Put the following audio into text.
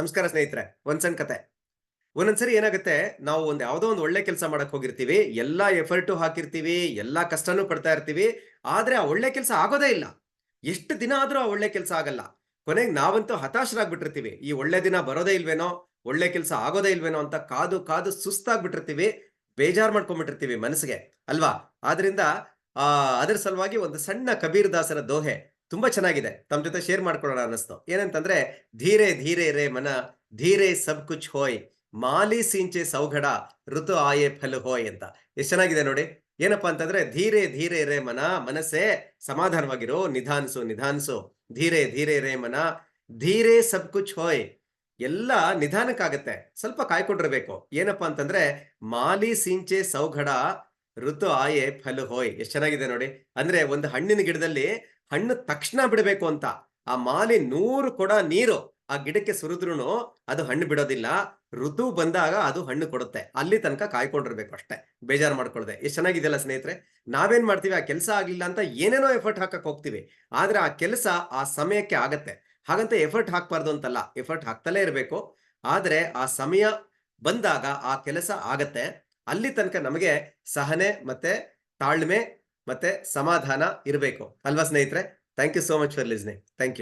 ನಮಸ್ಕಾರ ಸ್ನೇಹಿತರೆ ಒಂದ್ ಸಣ್ಣ ಕತೆ. ಒಂದೊಂದ್ಸರಿ ಏನಾಗುತ್ತೆ, ನಾವು ಒಂದ್ ಯಾವ್ದೋ ಒಂದು ಒಳ್ಳೆ ಕೆಲಸ ಮಾಡಕ್ ಹೋಗಿರ್ತೀವಿ, ಎಲ್ಲಾ ಎಫರ್ಟು ಹಾಕಿರ್ತೀವಿ, ಎಲ್ಲಾ ಕಷ್ಟನೂ ಪಡ್ತಾ ಇರ್ತೀವಿ, ಆದ್ರೆ ಆ ಒಳ್ಳೆ ಕೆಲಸ ಆಗೋದೇ ಇಲ್ಲ. ಎಷ್ಟು ದಿನ ಆದ್ರೂ ಆ ಒಳ್ಳೆ ಕೆಲಸ ಆಗಲ್ಲ. ಕೊನೆಗೆ ನಾವಂತೂ ಹತಾಶರಾಗ್ಬಿಟ್ಟಿರ್ತೀವಿ, ಈ ಒಳ್ಳೆ ದಿನ ಬರೋದೇ ಇಲ್ವೇನೋ, ಒಳ್ಳೆ ಕೆಲಸ ಆಗೋದೇ ಇಲ್ವೇನೋ ಅಂತ ಕಾದು ಕಾದು ಸುಸ್ತಾಗ್ಬಿಟ್ಟಿರ್ತೀವಿ, ಬೇಜಾರ್ ಮಾಡ್ಕೊಂಡ್ಬಿಟ್ಟಿರ್ತೀವಿ ಮನಸ್ಸಿಗೆ, ಅಲ್ವಾ? ಆದ್ರಿಂದ, ಆ, ಅದ್ರ ಸಲುವಾಗಿ ಒಂದು ಸಣ್ಣ ಕಬೀರ್ ದಾಸರ ದೋಹೆ ತುಂಬಾ ಚೆನ್ನಾಗಿದೆ. ತಮ್ಮ ಜೊತೆ ಶೇರ್ ಮಾಡ್ಕೊಳ್ಳೋಣ ಅನ್ನಿಸ್ತು. ಏನಂತಂದ್ರೆ, ಧೀರೆ ಧೀರೆ ರೇ ಮನ, ಧೀರೆ ಸಬ್ ಕುಚ್ ಹೋಯ್, ಮಾಲಿ ಸಿಂಚೆ ಸೌಘಡ, ಋತು ಆಯೆ ಫಲ ಹೋಯ್ ಅಂತ. ಎಷ್ಟು ಚೆನ್ನಾಗಿದೆ ನೋಡಿ. ಏನಪ್ಪಾ ಅಂತಂದ್ರೆ, ಧೀರೆ ಧೀರೆ ರೇ ಮನ, ಮನಸ್ಸೇ ಸಮಾಧಾನವಾಗಿರೋ, ನಿಧಾನಿಸು ನಿಧಾನಿಸು. ಧೀರೆ ಧೀರೆ ರೇ ಮನ, ಧೀರೆ ಸಬ್ ಕುಚ್ ಹೋಯ್. ಎಲ್ಲ ನಿಧಾನಕ್ಕಾಗತ್ತೆ. ಸ್ವಲ್ಪ ಕಾಯ್ಕೊಂಡಿರ್ಬೇಕು. ಏನಪ್ಪಾ ಅಂತಂದ್ರೆ, ಮಾಲಿ ಸಿಂಚೆ ಸೌಘಡ, ಋತು ಆಯೆ ಫಲು ಹೋಯ್. ಎಷ್ಟು ಚೆನ್ನಾಗಿದೆ ನೋಡಿ. ಅಂದ್ರೆ, ಒಂದು ಹಣ್ಣಿನ ಗಿಡದಲ್ಲಿ ಹಣ್ಣು ತಕ್ಷಣ ಬಿಡಬೇಕು ಅಂತ. ಆ ಮಾಲೆ ನೂರು ಕೊಡ ನೀರು ಆ ಗಿಡಕ್ಕೆ ಸುರಿದ್ರು ಅದು ಹಣ್ಣು ಬಿಡೋದಿಲ್ಲ. ಋತು ಬಂದಾಗ ಅದು ಹಣ್ಣು ಕೊಡುತ್ತೆ. ಅಲ್ಲಿ ತನಕ ಕಾಯ್ಕೊಂಡಿರ್ಬೇಕು ಅಷ್ಟೇ. ಬೇಜಾರು ಮಾಡ್ಕೊಳ್ದೆ. ಎಷ್ಟು ಚೆನ್ನಾಗಿದೆಯಲ್ಲ ಸ್ನೇಹಿತರೆ? ನಾವೇನ್ ಮಾಡ್ತೀವಿ? ಆ ಕೆಲಸ ಆಗ್ಲಿಲ್ಲ ಅಂತ ಏನೇನೋ ಎಫರ್ಟ್ ಹಾಕಕ್ ಹೋಗ್ತೀವಿ. ಆದ್ರೆ ಆ ಕೆಲಸ ಆ ಸಮಯಕ್ಕೆ ಆಗತ್ತೆ. ಹಾಗಂತ ಎಫರ್ಟ್ ಹಾಕ್ಬಾರ್ದು ಅಂತಲ್ಲ. ಎಫರ್ಟ್ ಹಾಕ್ತಲೇ ಇರಬೇಕು. ಆದ್ರೆ ಆ ಸಮಯ ಬಂದಾಗ ಆ ಕೆಲಸ ಆಗತ್ತೆ. ಅಲ್ಲಿ ತನಕ ನಮಗೆ ಸಹನೆ ಮತ್ತೆ ತಾಳ್ಮೆ ಮತ್ತೆ ಸಮಾಧಾನ ಇರಬೇಕು. ಅಲ್ವಾ ಸ್ನೇಹಿತರೆ? Thank you so much for listening thank you